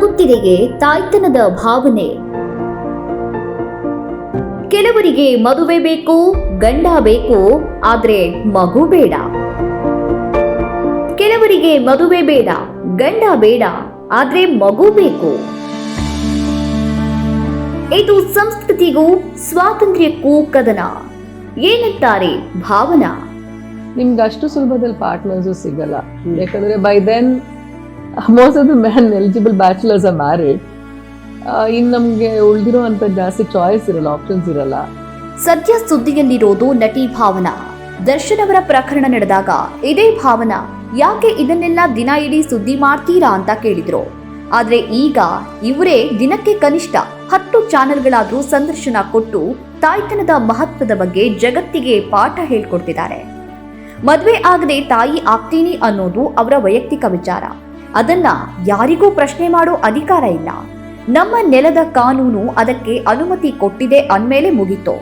ನಗುತ್ತಿದೆಯೇ ತಾಯ್ತನದ ಭಾವನೆ. ಕೆಲವರಿಗೆ ಮದುವೆ ಬೇಕು, ಗಂಡ ಬೇಕು, ಆದ್ರೆ ಮಗು ಬೇಡ. ಕೆಲವರಿಗೆ ಮದುವೆ ಬೇಡ, ಗಂಡ ಬೇಡ, ಆದ್ರೆ ಮಗು ಬೇಕು. ಇದು ಸಂಸ್ಕೃತಿಗೂ ಸ್ವಾತಂತ್ರ್ಯಕ್ಕೂ ಕದನ. ಏನಂತಾರೆ ಭಾವನಾ? ನಿಮ್ಗೆ ಅಷ್ಟು ಸುಲಭದಲ್ಲಿ ಪಾರ್ಟ್ನರ್ಸು ಸಿಗಲ್ಲ. ಯಾಕಂದ್ರೆ by then most of the man eligible bachelors are married ಇನ್ನು ನಮಗೆ ಉಳಿದಿರೋ ಅಂತ ಜಾಸ್ತಿ ಚಾಯ್ಸ್ ಇರಲ್ಲ ಆಪ್ಷನ್ಸ್ ಇರಲ್ಲ. ಸದ್ಯ ಸುದ್ದಿಯಲ್ಲಿರೋದು ನಟಿ ಭಾವನಾ. ದರ್ಶನ್ ಅವರ ಪ್ರಕರಣ ನಡೆದಾಗ ಇದೇ ಭಾವನಾ, ಯಾಕೆ ಇದನ್ನೆಲ್ಲ ದಿನ ಇಡೀ ಸುದ್ದಿ ಮಾಡ್ತೀರಾ ಅಂತ ಕೇಳಿದ್ರು. ಆದ್ರೆ ಈಗ ಇವರೇ ದಿನಕ್ಕೆ ಕನಿಷ್ಠ ಹತ್ತು ಚಾನೆಲ್ಗಳಾದ್ರೂ ಸಂದರ್ಶನ ಕೊಟ್ಟು ತಾಯ್ತನದ ಮಹತ್ವದ ಬಗ್ಗೆ ಜಗತ್ತಿಗೆ ಪಾಠ ಹೇಳ್ಕೊಡ್ತಿದ್ದಾರೆ. ಮದುವೆ ಆಗದೆ ತಾಯಿ ಆಗ್ತೀನಿ ಅನ್ನೋದು ಅವರ ವೈಯಕ್ತಿಕ ವಿಚಾರ. ಅದನ್ನ ಯಾರಿಗೂ ಪ್ರಶ್ನೆ ಮಾಡೋ ಅಧಿಕಾರ ಇಲ್ಲ. ನಮ್ಮ ನೆಲದ ಕಾನೂನು ಅದಕ್ಕೆ ಅನುಮತಿ ಕೊಟ್ಟಿದೆ ಅಂದ್ಮೇಲೆ ಮುಗಿತು.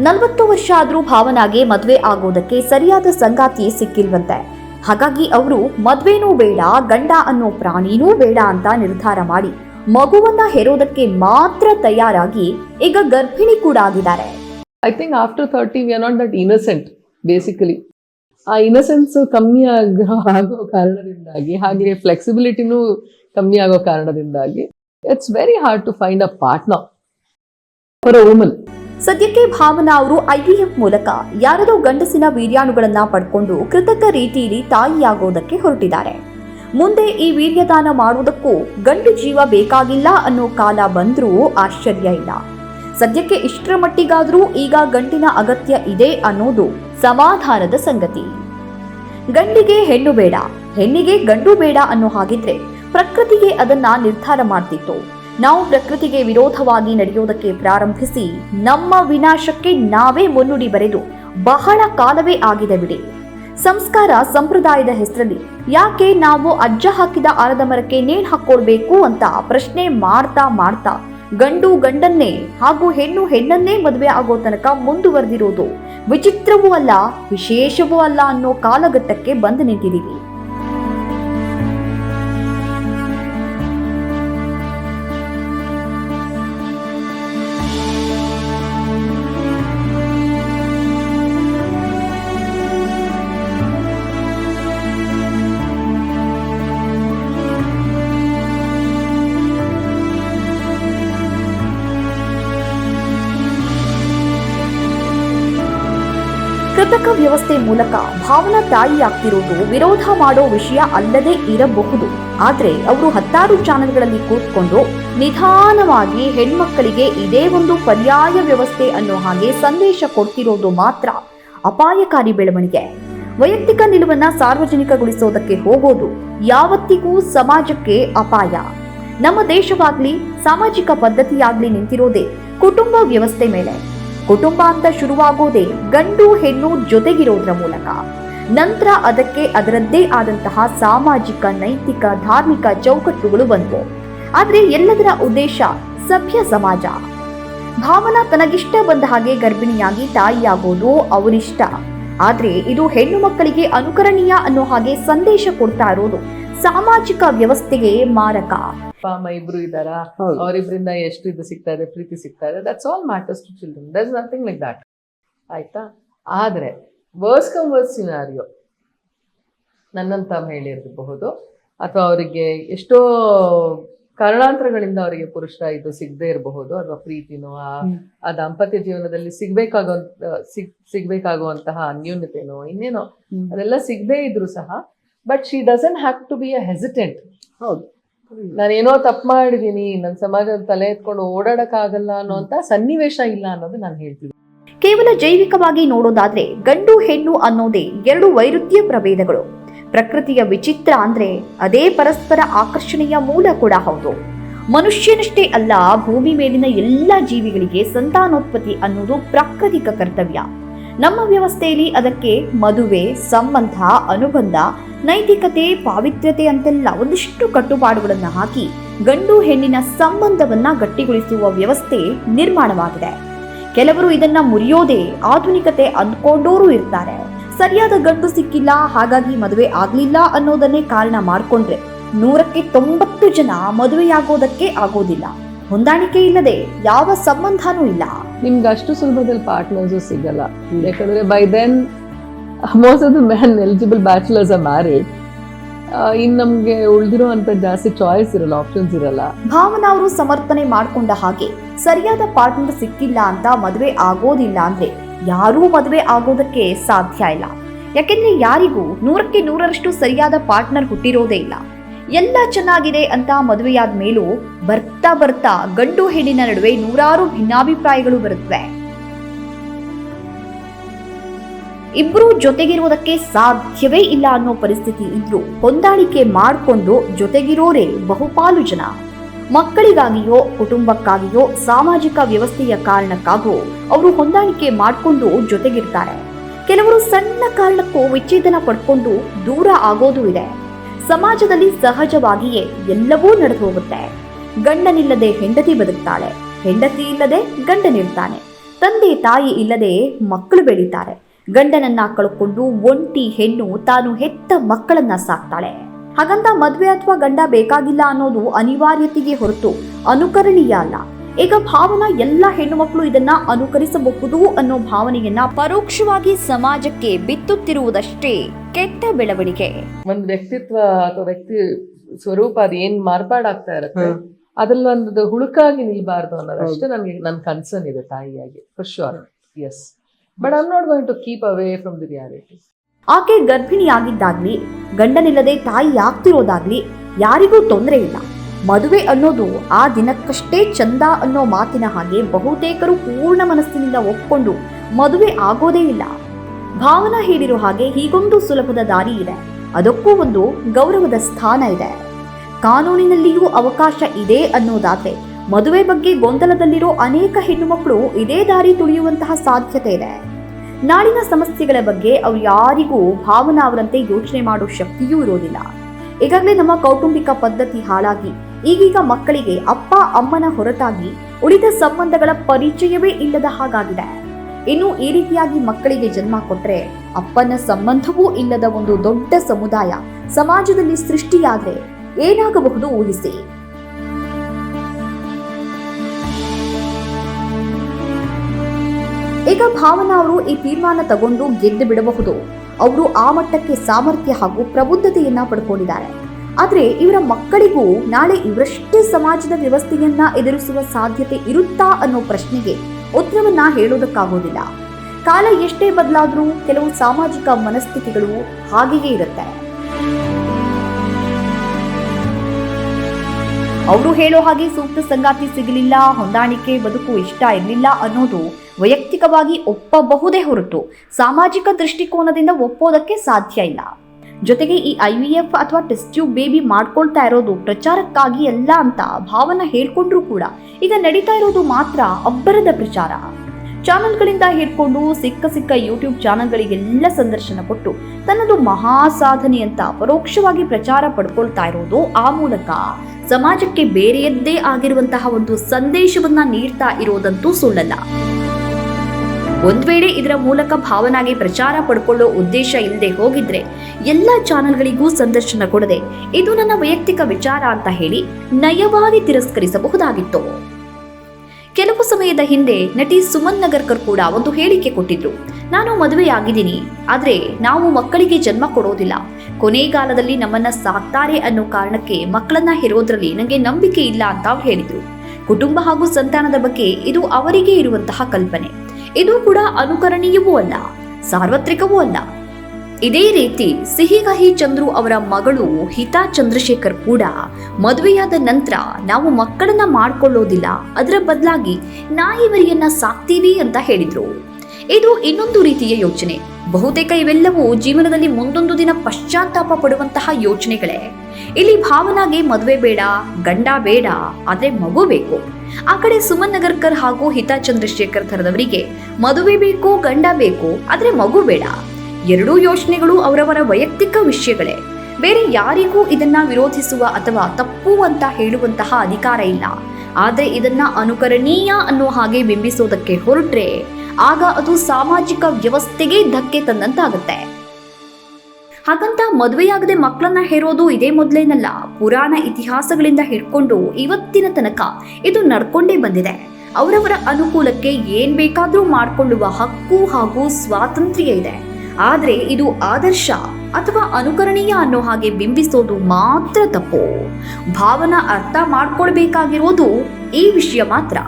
ನಲವತ್ತು ವರ್ಷ ಆದ್ರೂ ಭಾವನಾಗೆ ಮದುವೆ ಆಗೋದಕ್ಕೆ ಸರಿಯಾದ ಸಂಗಾತಿ ಸಿಕ್ಕಿಲ್ವಂತೆ. ಹಾಗಾಗಿ ಅವರು ಮದ್ವೆನೂ ಬೇಡ, ಗಂಡ ಅನ್ನೋ ಪ್ರಾಣಿನೂ ಬೇಡ ಅಂತ ನಿರ್ಧಾರ ಮಾಡಿ ಮಗುವನ್ನ ಹೆರೋದಕ್ಕೆ ಮಾತ್ರ ತಯಾರಾಗಿ ಈಗ ಗರ್ಭಿಣಿ ಕೂಡ ಆಗಿದ್ದಾರೆ. I think after thirty we are not that innocent basically ಆ ಇನ್ನಸೆನ್ಸ್ ಕಮ್ಮಿ ಆಗೋ ಆಗೋ ಕಾರಣದಿಂದಾಗಿ, ಹಾಗೆ ಫ್ಲೆಕ್ಸಿಬಿಲಿಟಿನೂ ಕಮ್ಮಿ ಆಗೋ ಕಾರಣದಿಂದಾಗಿ it's very hard to find a partner for ಸದ್ಯಕ್ಕೆ ಭಾವನಾ ಅವರು ಐವಿಎಫ್ ಮೂಲಕ ಯಾರದೋ ಗಂಡಸಿನ ವೀರ್ಯಾಣುಗಳನ್ನ ಪಡ್ಕೊಂಡು ಕೃತಕ ರೀತಿಯಲ್ಲಿ ತಾಯಿಯಾಗೋದಕ್ಕೆ ಹೊರಟಿದ್ದಾರೆ. ಮುಂದೆ ಈ ವೀರ್ಯದಾನ ಮಾಡುವುದಕ್ಕೂ ಗಂಡು ಜೀವ ಬೇಕಾಗಿಲ್ಲ ಅನ್ನೋ ಕಾಲ ಬಂದರೂ ಆಶ್ಚರ್ಯ ಇಲ್ಲ. ಸದ್ಯಕ್ಕೆ ಇಷ್ಟರ ಮಟ್ಟಿಗಾದರೂ ಈಗ ಗಂಡಿನ ಅಗತ್ಯ ಇದೆ ಅನ್ನೋದು ಸಮಾಧಾನದ ಸಂಗತಿ. ಗಂಡಿಗೆ ಹೆಣ್ಣು ಬೇಡ, ಹೆಣ್ಣಿಗೆ ಗಂಡು ಬೇಡ ಅನ್ನೋ ಹಾಗಿದ್ರೆ ಪ್ರಕೃತಿಗೆ ಅದನ್ನ ನಿರ್ಧಾರ ಮಾಡ್ತಿತ್ತು. ನಾವು ಪ್ರಕೃತಿಗೆ ವಿರೋಧವಾಗಿ ನಡೆಯೋದಕ್ಕೆ ಪ್ರಾರಂಭಿಸಿ ನಮ್ಮ ವಿನಾಶಕ್ಕೆ ನಾವೇ ಮುನ್ನುಡಿ ಬರೆದು ಬಹಳ ಕಾಲವೇ ಆಗಿದೆ ಬಿಡಿ. ಸಂಸ್ಕಾರ ಸಂಪ್ರದಾಯದ ಹೆಸರಲ್ಲಿ ಯಾಕೆ ನಾವು ಅಜ್ಜ ಹಾಕಿದ ಆಲದ ಮರಕ್ಕೆ ನೇಣು ಹಾಕೊಳ್ಬೇಕು ಅಂತ ಪ್ರಶ್ನೆ ಮಾಡ್ತಾ ಮಾಡ್ತಾ ಗಂಡು ಗಂಡನ್ನೇ ಹಾಗೂ ಹೆಣ್ಣು ಹೆಣ್ಣನ್ನೇ ಮದುವೆ ಆಗೋ ತನಕ ಮುಂದುವರೆದಿರೋದು ವಿಚಿತ್ರವೂ ಅಲ್ಲ, ವಿಶೇಷವೂ ಅಲ್ಲ ಅನ್ನೋ ಕಾಲಘಟ್ಟಕ್ಕೆ ಬಂದು ನಿಂತಿದ್ದೀವಿ. ಕೃತಕ ವ್ಯವಸ್ಥೆ ಮೂಲಕ ಭಾವನಾ ತಾಯಿಯಾಗ್ತಿರುವುದು ವಿರೋಧ ಮಾಡೋ ವಿಷಯ ಅಲ್ಲದೆ ಇರಬಹುದು. ಆದ್ರೆ ಅವರು ಹತ್ತಾರು ಚಾನೆಲ್ಗಳಲ್ಲಿ ಕೂತ್ಕೊಂಡು ನಿಧಾನವಾಗಿ ಹೆಣ್ಮಕ್ಕಳಿಗೆ ಇದೇ ಒಂದು ಪರ್ಯಾಯ ವ್ಯವಸ್ಥೆ ಅನ್ನೋ ಹಾಗೆ ಸಂದೇಶ ಕೊಡ್ತಿರೋದು ಮಾತ್ರ ಅಪಾಯಕಾರಿ ಬೆಳವಣಿಗೆ. ವೈಯಕ್ತಿಕ ನಿಲುವನ್ನ ಸಾರ್ವಜನಿಕಗೊಳಿಸೋದಕ್ಕೆ ಹೋಗೋದು ಯಾವತ್ತಿಗೂ ಸಮಾಜಕ್ಕೆ ಅಪಾಯ. ನಮ್ಮ ದೇಶವಾಗ್ಲಿ, ಸಾಮಾಜಿಕ ಪದ್ಧತಿಯಾಗ್ಲಿ ನಿಂತಿರೋದೇ ಕುಟುಂಬ ವ್ಯವಸ್ಥೆ ಮೇಲೆ. ಕುಟುಂಬ ಅಂತ ಶುರುವಾಗೋದೇ ಗಂಡು ಹೆಣ್ಣು ಜೊತೆಗಿರೋದ್ರ ಮೂಲಕ. ನಂತರ ಅದಕ್ಕೆ ಅದರದ್ದೇ ಆದಂತಹ ಸಾಮಾಜಿಕ, ನೈತಿಕ, ಧಾರ್ಮಿಕ ಚೌಕಟ್ಟುಗಳು ಬಂದವು. ಆದ್ರೆ ಎಲ್ಲದರ ಉದ್ದೇಶ ಸಭ್ಯ ಸಮಾಜ. ಭಾವನಾ ತನಗಿಷ್ಟ ಬಂದ ಹಾಗೆ ಗರ್ಭಿಣಿಯಾಗಿ ತಾಯಿಯಾಗೋದು ಅವರಿಷ್ಟ. ಆದ್ರೆ ಇದು ಹೆಣ್ಣು ಮಕ್ಕಳಿಗೆ ಅನುಕರಣೀಯ ಅನ್ನೋ ಹಾಗೆ ಸಂದೇಶ ಕೊಡ್ತಾ ಇರೋದು ಸಾಮಾಜಿಕ ವ್ಯವಸ್ಥೆಗೆ ಮಾರಕ. ಅಪ್ಪ ಅಮ್ಮ ಇಬ್ರು ಇದ್ದಾರಾ? ಅವರಿಬ್ರಿಂದ ಎಷ್ಟು ಇದು ಸಿಗ್ತಾ ಇದೆ ಪ್ರೀತಿ ಸಿಗ್ತಾ ಇದೆ that's all matters to children that's nothing like that ಆಯ್ತಾ? ಆದ್ರೆ ವರ್ಸ್ ಕಮ್ ವರ್ಸ್ ಸಿನಾರಿಯೋ ನನ್ನಂತ ಮಹಿಳೆಯರಿರಬಹುದು ಅಥವಾ ಅವರಿಗೆ ಎಷ್ಟೋ ಕಾರಣಾಂತರಗಳಿಂದ ಅವರಿಗೆ ಪುರುಷ ಇದು ಸಿಗದೆ ಇರಬಹುದು ಅಥವಾ ಪ್ರೀತಿನೋ ಆ. ದಾಂಪತ್ಯ ಜೀವನದಲ್ಲಿ ಸಿಗ್ಬೇಕಾಗುವಂತ ಸಿಗ್ ಸಿಗ್ಬೇಕಾಗುವಂತಹ ಅನ್ಯೂನ್ಯತೆನೋ ಇನ್ನೇನೋ ಅದೆಲ್ಲ ಸಿಗದೇ ಇದ್ರು ಸಹ but she doesn't have to be a hesitant ಹೌದು. ನಾನೇನೋ ತಪ್ಪು ಮಾಡಿದ್ದೀನಿ ನನ್ನ ಸಮಾಜದ ತಲೆ ಎತ್ಕೊಂಡು ಓಡಾಡಕ್ಕಾಗಲ್ಲ ಅನ್ನೋಂಥ ಸನ್ನಿವೇಶ ಇಲ್ಲ ಅನ್ನೋದು ನಾನು ಹೇಳ್ತೀನಿ. ಕೇವಲ ಜೈವಿಕವಾಗಿ ನೋಡೋದಾದ್ರೆ ಗಂಡು ಹೆಣ್ಣು ಅನ್ನೋದೇ ಎರಡು ವೈರುಧ್ಯ ಪ್ರಭೇದಗಳು. ಪ್ರಕೃತಿಯ ವಿಚಿತ್ರ ಅಂದ್ರೆ ಅದೇ ಪರಸ್ಪರ ಆಕರ್ಷಣೆಯ ಮೂಲ ಕೂಡ ಹೌದು. ಮನುಷ್ಯನಷ್ಟೇ ಅಲ್ಲ ಭೂಮಿ ಮೇಲಿನ ಎಲ್ಲ ಜೀವಿಗಳಿಗೆ ಸಂತಾನೋತ್ಪತ್ತಿ ಅನ್ನೋದು ಪ್ರಾಕೃತಿಕ ಕರ್ತವ್ಯ. ನಮ್ಮ ವ್ಯವಸ್ಥೆಯಲ್ಲಿ ಅದಕ್ಕೆ ಮದುವೆ, ಸಂಬಂಧ, ಅನುಬಂಧ, ನೈತಿಕತೆ, ಪಾವಿತ್ರ್ಯತೆ ಅಂತೆಲ್ಲ ಒಂದಿಷ್ಟು ಕಟ್ಟುಪಾಡುಗಳನ್ನು ಹಾಕಿ ಗಂಡು ಹೆಣ್ಣಿನ ಸಂಬಂಧವನ್ನ ಗಟ್ಟಿಗೊಳಿಸುವ ವ್ಯವಸ್ಥೆ ನಿರ್ಮಾಣವಾಗಿದೆ. ಕೆಲವರು ಇದನ್ನ ಮುರಿಯೋದೇ ಆಧುನಿಕತೆ ಅಂದ್ಕೊಂಡೋರು ಇರ್ತಾರೆ. ಸರಿಯಾದ ಗಂಡು ಸಿಕ್ಕಿಲ್ಲ, ಹಾಗಾಗಿ ಮದುವೆ ಆಗ್ಲಿಲ್ಲ ಅನ್ನೋದನ್ನೇ ಕಾರಣ ಮಾಡ್ಕೊಂಡ್ರೆ ನೂರಕ್ಕೆ ತೊಂಬತ್ತು ಜನ ಮದುವೆಯಾಗೋದಕ್ಕೆ ಆಗೋದಿಲ್ಲ. ಹೊಂದಾಣಿಕೆ ಇಲ್ಲದೆ ಯಾವ ಸಂಬಂಧನೂ ಇಲ್ಲ. ನಿಮ್ಗೆ ಅಷ್ಟು ಸುಲಭದಲ್ಲಿ ಪಾರ್ಟ್ನರ್ಸು ಸಿಗಲ್ಲ. ಯಾಕಂದ್ರೆ by then most of the man eligible bachelors are marriage ಇನ್ ನಮ್ಗೆ ಉಳಿದಿರೋ ಅಂತ ಜಾಸ್ತಿ ಚಾಯ್ಸ್ ಇರಲ್ಲ ಆಪ್ಷನ್ಸ್ ಇರಲ್ಲ. ಭಾವನಾ ಅವರು ಸಮರ್ಪಣೆ ಮಾಡ್ಕೊಂಡ ಹಾಗೆ ಸರಿಯಾದ ಪಾರ್ಟ್ನರ್ ಸಿಕ್ಕಿಲ್ಲ ಅಂತ ಮದುವೆ ಆಗೋದಿಲ್ಲ ಅಂದ್ರೆ ಯಾರೂ ಮದುವೆ ಆಗೋದಕ್ಕೆ ಸಾಧ್ಯ ಇಲ್ಲ. ಯಾಕೆಂದ್ರೆ ಯಾರಿಗೂ ನೂರಕ್ಕೆ ನೂರರಷ್ಟು ಸರಿಯಾದ ಪಾರ್ಟ್ನರ್ ಹುಟ್ಟಿರೋದೇ ಇಲ್ಲ. ಎಲ್ಲ ಚೆನ್ನಾಗಿದೆ ಅಂತ ಮದುವೆಯಾದ ಮೇಲೂ ಬರ್ತಾ ಬರ್ತಾ ಗಂಡು ಹೆಣ್ಣಿನ ನಡುವೆ ನೂರಾರು ಭಿನ್ನಾಭಿಪ್ರಾಯಗಳು ಬರುತ್ತವೆ. ಇಬ್ರು ಜೊತೆಗಿರುವುದಕ್ಕೆ ಸಾಧ್ಯವೇ ಇಲ್ಲ ಅನ್ನೋ ಪರಿಸ್ಥಿತಿ ಇದ್ರು ಹೊಂದಾಣಿಕೆ ಮಾಡಿಕೊಂಡು ಜೊತೆಗಿರೋರೇ ಬಹುಪಾಲು ಜನ. ಮಕ್ಕಳಿಗಾಗಿಯೋ, ಕುಟುಂಬಕ್ಕಾಗಿಯೋ, ಸಾಮಾಜಿಕ ವ್ಯವಸ್ಥೆಯ ಕಾರಣಕ್ಕಾಗೋ ಅವರು ಹೊಂದಾಣಿಕೆ ಮಾಡಿಕೊಂಡು ಜೊತೆಗಿರ್ತಾರೆ. ಕೆಲವರು ಸಣ್ಣ ಕಾರಣಕ್ಕೂ ವಿಚ್ಛೇದನ ಪಡ್ಕೊಂಡು ದೂರ ಆಗೋದು ಇದೆ. ಸಮಾಜದಲ್ಲಿ ಸಹಜವಾಗಿಯೇ ಎಲ್ಲವೂ ನಡೆದು ಹೋಗುತ್ತೆ. ಗಂಡನಿಲ್ಲದೆ ಹೆಂಡತಿ ಬದುಕ್ತಾಳೆ. ಹೆಂಡತಿ ಇಲ್ಲದೆ ಗಂಡನಿರ್ತಾನೆ ತಂದೆ ತಾಯಿ ಇಲ್ಲದೆ ಮಕ್ಕಳು ಬೆಳೀತಾರೆ. ಗಂಡನನ್ನ ಕಳ್ಕೊಂಡು ಒಂಟಿ, ಹೆಣ್ಣು ತಾನು ಹೆತ್ತ ಮಕ್ಕಳನ್ನ ಸಾಕ್ತಾಳೆ. ಹಾಗಂತ ಮದುವೆ ಅಥವಾ ಗಂಡ ಬೇಕಾಗಿಲ್ಲ ಅನ್ನೋದು ಅನಿವಾರ್ಯತೆಗೆ ಹೊರತು ಅನುಕರಣೀಯ ಅಲ್ಲ. ಈಗ ಭಾವನಾ ಎಲ್ಲ ಹೆಣ್ಣು ಮಕ್ಕಳು ಇದನ್ನ ಅನುಕರಿಸಬಹುದು ಅನ್ನೋ ಭಾವನೆಯನ್ನ ಪರೋಕ್ಷವಾಗಿ ಸಮಾಜಕ್ಕೆ ಬಿತ್ತುತ್ತಿರುವುದಷ್ಟೇ ಕೆಟ್ಟ ಬೆಳವಣಿಗೆ. ಒಂದು ವ್ಯಕ್ತಿತ್ವ ಅಥವಾ ವ್ಯಕ್ತಿ ಸ್ವರೂಪ ಅದು ಏನ್ ಮಾರ್ಪಾಡಾಗ್ತಾ ಇರುತ್ತೆ ಅದ್ರಲ್ಲಿ ಒಂದು ಹುಳುಕಾಗಿ ನಿಲ್ಬಾರ್ದು ಅನ್ನೋದಷ್ಟೇ ನನಗೆ ನನ್ನ ಕನ್ಸರ್ನ್ ಇದೆ ತಾಯಿಯಾಗಿ for sure yes but I not going to keep away from the reality ಆಕೆ ಗರ್ಭಿಣಿಯಾಗಿದ್ದಾಗ್ಲಿ ಗಂಡನಿಲ್ಲದೆ ತಾಯಿ ಆಗ್ತಿರೋದಾಗ್ಲಿ ಯಾರಿಗೂ ತೊಂದರೆ ಇಲ್ಲ. ಮದುವೆ ಅನ್ನೋದು ಆ ದಿನಕ್ಕಷ್ಟೇ ಚಂದ ಅನ್ನೋ ಮಾತಿನ ಹಾಗೆ ಬಹುತೇಕರು ಪೂರ್ಣ ಮನಸ್ಸಿನಿಂದ ಒಪ್ಪಿಕೊಂಡು ಮದುವೆ ಆಗೋದೇ ಇಲ್ಲ. ಭಾವನಾ ಹೇಳಿರೋ ಹಾಗೆ ಹೀಗೊಂದು ಸುಲಭದ ದಾರಿ ಇದೆ. ಅದಕ್ಕೂ ಒಂದು ಗೌರವದ ಸ್ಥಾನ ಇದೆ. ಕಾನೂನಿನಲ್ಲಿಯೂ ಅವಕಾಶ ಇದೆ ಅನ್ನೋದಾದ್ರೆ ಮದುವೆ ಬಗ್ಗೆ ಗೊಂದಲದಲ್ಲಿರೋ ಅನೇಕ ಹೆಣ್ಣು ಮಕ್ಕಳು ಇದೇ ದಾರಿ ತುಳಿಯುವಂತಹ ಸಾಧ್ಯತೆ ಇದೆ. ನಾಡಿನ ಸಮಸ್ಯೆಗಳ ಬಗ್ಗೆ ಅವ್ರು ಯಾರಿಗೂ ಭಾವನಾ ಅವರಂತೆ ಯೋಚನೆ ಮಾಡೋ ಶಕ್ತಿಯೂ ಇರೋದಿಲ್ಲ. ಈಗಾಗಲೇ ನಮ್ಮ ಕೌಟುಂಬಿಕ ಪದ್ಧತಿ ಹಾಳಾಗಿ. ಈಗೀಗ ಮಕ್ಕಳಿಗೆ ಅಪ್ಪ, ಅಮ್ಮನ ಹೊರತಾಗಿ ಉಳಿದ ಸಂಬಂಧಗಳ ಪರಿಚಯವೇ ಇಲ್ಲದ ಹಾಗಾಗಿದೆ. ಇನ್ನು ಈ ರೀತಿಯಾಗಿ ಮಕ್ಕಳಿಗೆ ಜನ್ಮ ಕೊಟ್ಟರೆ ಅಪ್ಪನ ಸಂಬಂಧವೂ ಇಲ್ಲದ ಒಂದು ದೊಡ್ಡ ಸಮುದಾಯ ಸಮಾಜದಲ್ಲಿ ಸೃಷ್ಟಿಯಾದರೆ ಏನಾಗಬಹುದು ಊಹಿಸಿ? ಈಗ ಭಾವನಾ ಅವರು ಈ ತೀರ್ಮಾನ ತಗೊಂಡು ಗೆದ್ದು ಬಿಡಬಹುದು ಅವರು ಆ ಮಟ್ಟಕ್ಕೆ ಸಾಮರ್ಥ್ಯ ಹಾಗೂ ಪ್ರಬುದ್ಧತೆಯನ್ನ ಪಡ್ಕೊಂಡಿದ್ದಾರೆ. ಆದರೆ ಇವರ ಮಕ್ಕಳಿಗೂ ನಾಳೆ ಇವರಷ್ಟೇ ಸಮಾಜದ ವ್ಯವಸ್ಥೆಯನ್ನ ಎದುರಿಸುವ ಸಾಧ್ಯತೆ ಇರುತ್ತಾ ಅನ್ನೋ ಪ್ರಶ್ನೆಗೆ ಉತ್ತರವನ್ನ ಹೇಳೋದಕ್ಕಾಗೋದಿಲ್ಲ. ಕಾಲ ಎಷ್ಟೇ ಬದಲಾದರೂ ಕೆಲವು ಸಾಮಾಜಿಕ ಮನಸ್ಥಿತಿಗಳು ಹಾಗೆಯೇ ಇರುತ್ತೆ. ಅವರು ಹೇಳೋ ಹಾಗೆ ಸೂಕ್ತ ಸಂಗಾತಿ ಸಿಗಲಿಲ್ಲ, ಹೊಂದಾಣಿಕೆ, ಬದುಕು ಇಷ್ಟ ಇರಲಿಲ್ಲ ಅನ್ನೋದು ವೈಯಕ್ತಿಕವಾಗಿ ಒಪ್ಪಬಹುದೇ ಹೊರತು ಸಾಮಾಜಿಕ ದೃಷ್ಟಿಕೋನದಿಂದ ಒಪ್ಪೋದಕ್ಕೆ ಸಾಧ್ಯ ಇಲ್ಲ. ಜೊತೆಗೆ ಈ ಐ ವಿ ಎಫ್ ಅಥವಾ ಟೆಸ್ಟ್ ಟ್ಯೂಬ್ ಬೇಬಿ ಮಾಡ್ಕೊಳ್ತಾ ಇರೋದು ಪ್ರಚಾರಕ್ಕಾಗಿ ಅಲ್ಲ ಅಂತ ಭಾವನ ಹೇಳ್ಕೊಂಡ್ರೂ ಕೂಡ ಈಗ ನಡೀತಾ ಇರೋದು ಮಾತ್ರ ಅಬ್ಬರದ ಪ್ರಚಾರ. ಚಾನೆಲ್ಗಳಿಂದ ಹಿಡ್ಕೊಂಡು ಸಿಕ್ಕ ಸಿಕ್ಕ ಯೂಟ್ಯೂಬ್ ಚಾನೆಲ್ಗಳಿಗೆಲ್ಲ ಸಂದರ್ಶನ ಕೊಟ್ಟು ತನ್ನದು ಮಹಾ ಸಾಧನೆ ಅಂತ ಪರೋಕ್ಷವಾಗಿ ಪ್ರಚಾರ ಪಡ್ಕೊಳ್ತಾ ಇರೋದು ಆ ಮೂಲಕ. ಸಮಾಜಕ್ಕೆ ಬೇರೆಯದ್ದೇ ಆಗಿರುವಂತಹ ಒಂದು ಸಂದೇಶವನ್ನ ನೀಡ್ತಾ ಇರೋದಂತೂ ಸುಳ್ಳಲ್ಲ. ಒಂದ್ ವೇಳೆ ಇದರ ಮೂಲಕ ಭಾವನಾಗೆ ಪ್ರಚಾರ ಪಡ್ಕೊಳ್ಳೋ ಉದ್ದೇಶ ಇಲ್ಲದೆ ಹೋಗಿದ್ರೆ ಎಲ್ಲ ಚಾನೆಲ್ಗಳಿಗೂ ಸಂದರ್ಶನ ಕೊಡದೆ ಇದು ನನ್ನ ವೈಯಕ್ತಿಕ ವಿಚಾರ ಅಂತ ಹೇಳಿ ನಯವಾಗಿ ತಿರಸ್ಕರಿಸಬಹುದಾಗಿತ್ತು. ಕೆಲವು ಸಮಯದ ಹಿಂದೆ ನಟಿ ಸುಮನ್ ನಗರ್ಕರ್ ಕೂಡ ಒಂದು ಹೇಳಿಕೆ ಕೊಟ್ಟಿದ್ರು. ನಾನು ಮದುವೆಯಾಗಿದ್ದೀನಿ. ಆದರೆ ನಾವು ಮಕ್ಕಳಿಗೆ ಜನ್ಮ ಕೊಡೋದಿಲ್ಲ. ಕೊನೆಗಾಲದಲ್ಲಿ ನಮ್ಮನ್ನ ಸಾಕ್ತಾರೆ ಅನ್ನೋ ಕಾರಣಕ್ಕೆ ಮಕ್ಕಳನ್ನ ಹೆರೋದ್ರಲ್ಲಿ ನನಗೆ ನಂಬಿಕೆ ಇಲ್ಲ ಅಂತ ಅವ್ರು ಹೇಳಿದ್ರು. ಕುಟುಂಬ ಹಾಗೂ ಸಂತಾನದ ಬಗ್ಗೆ ಇದು ಅವರಿಗೆ ಇರುವಂತಹ ಕಲ್ಪನೆ. ಇದು ಕೂಡ ಅನುಕರಣೀಯವೂ ಅಲ್ಲ, ಸಾರ್ವತ್ರಿಕವೂ ಅಲ್ಲ. ಇದೇ ರೀತಿ ಸಿಹಿಗಹಿ ಚಂದ್ರು ಅವರ ಮಗಳು ಹಿತಾ ಚಂದ್ರಶೇಖರ್ ಕೂಡ ಮದುವೆಯಾದ ನಂತರ ನಾವು ಮಕ್ಕಳನ್ನ ಮಾಡ್ಕೊಳ್ಳೋದಿಲ್ಲ. ಅದರ ಬದಲಾಗಿ ನಾಯಿ ಮರಿಯನ್ನ ಸಾಕ್ತೀವಿ ಅಂತ ಹೇಳಿದ್ರು. ಇದು ಇನ್ನೊಂದು ರೀತಿಯ ಯೋಚನೆ. ಬಹುತೇಕ ಇವೆಲ್ಲವೂ ಜೀವನದಲ್ಲಿ ಮುಂದೊಂದು ದಿನ ಪಶ್ಚಾತ್ತಾಪ ಪಡುವಂತಹ ಯೋಚನೆಗಳೇ. ಇಲ್ಲಿ ಭಾವನಾಗೆ ಮದುವೆ ಬೇಡ, ಗಂಡ ಬೇಡ, ಆದ್ರೆ ಮಗು ಬೇಕು. ಆ ಕಡೆ ಸುಮನ್ ನಗರ್ಕರ್ ಹಾಗೂ ಹಿತಾ ಚಂದ್ರಶೇಖರ್ ಥರದವರಿಗೆ ಮದುವೆ ಬೇಕು, ಗಂಡ ಬೇಕು, ಆದ್ರೆ ಮಗು ಬೇಡ. ಎರಡೂ ಯೋಚನೆಗಳು ಅವರವರ ವೈಯಕ್ತಿಕ ವಿಷಯಗಳೇ. ಬೇರೆ ಯಾರಿಗೂ ಇದನ್ನ ವಿರೋಧಿಸುವ ಅಥವಾ ತಪ್ಪು ಅಂತ ಹೇಳುವಂತಹ ಅಧಿಕಾರ ಇಲ್ಲ. ಆದರೆ ಇದನ್ನ ಅನುಕರಣೀಯ ಅನ್ನೋ ಹಾಗೆ ಬಿಂಬಿಸೋದಕ್ಕೆ ಹೊರಟ್ರೆ ಆಗ ಅದು ಸಾಮಾಜಿಕ ವ್ಯವಸ್ಥೆಗೆ ಧಕ್ಕೆ ತಂದಂತಾಗುತ್ತೆ. ಹಾಗಂತ ಮದುವೆಯಾಗದೆ ಮಕ್ಕಳನ್ನ ಹೇರೋದು ಇದೇ ಮೊದಲೇನಲ್ಲ. ಪುರಾಣ ಇತಿಹಾಸಗಳಿಂದ ಹಿಡ್ಕೊಂಡು ಇವತ್ತಿನ ತನಕ ಇದು ನಡ್ಕೊಂಡೇ ಬಂದಿದೆ. ಅವರವರ ಅನುಕೂಲಕ್ಕೆ ಏನ್ ಬೇಕಾದ್ರೂ ಮಾಡಿಕೊಳ್ಳುವ ಹಕ್ಕು ಹಾಗೂ ಸ್ವಾತಂತ್ರ್ಯ ಇದೆ. ಆದ್ರೆ ಇದು ಆದರ್ಶ ಅಥವಾ ಅನುಕರಣೀಯ ಅನ್ನೋ ಹಾಗೆ ಬಿಂಬಿಸೋದು ಮಾತ್ರ ತಪ್ಪು. ಭಾವನ ಅರ್ಥ ಮಾಡ್ಕೊಳ್ಬೇಕಾಗಿರೋದು ಈ ವಿಷಯ ಮಾತ್ರ.